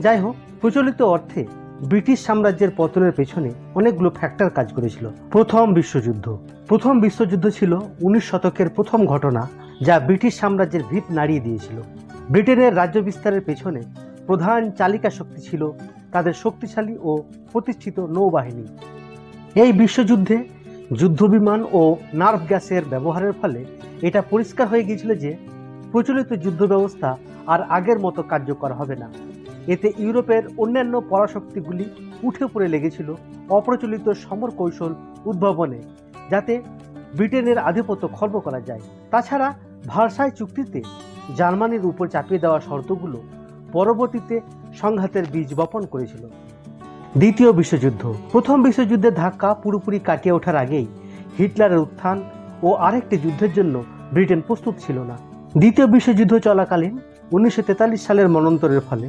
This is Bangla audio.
যাই হোক প্রচলিত অর্থে ব্রিটিশ সাম্রাজ্যের পতনের পেছনে অনেকগুলো ফ্যাক্টর কাজ করেছিল। প্রথম বিশ্বযুদ্ধ। প্রথম বিশ্বযুদ্ধ ছিল উনিশ শতকের প্রথম ঘটনা যা ব্রিটিশ সাম্রাজ্যের ভিত নাড়িয়ে দিয়েছিল। ব্রিটেনের রাজ্য বিস্তারের পেছনে প্রধান চালিকা শক্তি ছিল তাদের শক্তিশালী ও প্রতিষ্ঠিত নৌবাহিনী। এই বিশ্বযুদ্ধে যুদ্ধবিমান ও নার্ভ গ্যাসের ব্যবহারের ফলে এটা পরিষ্কার হয়ে গিয়েছিল যে প্রচলিত যুদ্ধ ব্যবস্থা আর আগের মতো কার্যকর হবে না। এতে ইউরোপের অন্যান্য পরাশক্তিগুলি উঠে পড়ে লেগেছিল অপ্রচলিত সমর কৌশল উদ্ভাবনে, যাতে ব্রিটেনের আধিপত্য খর্ব করা যায়। তাছাড়া ভার্সাই চুক্তিতে জার্মানির উপর চাপিয়ে দেওয়া শর্তগুলো পরবর্তীতে সংঘাতের বীজ বপন করেছিল। দ্বিতীয় বিশ্বযুদ্ধ। প্রথম বিশ্বযুদ্ধের ধাক্কা পুরোপুরি কাটিয়ে ওঠার আগেই হিটলারের উত্থান ও আরেকটি যুদ্ধের জন্য ব্রিটেন প্রস্তুত ছিল না। দ্বিতীয় বিশ্বযুদ্ধ চলাকালীন উনিশশো তেতাল্লিশ সালের মনন্তরের ফলে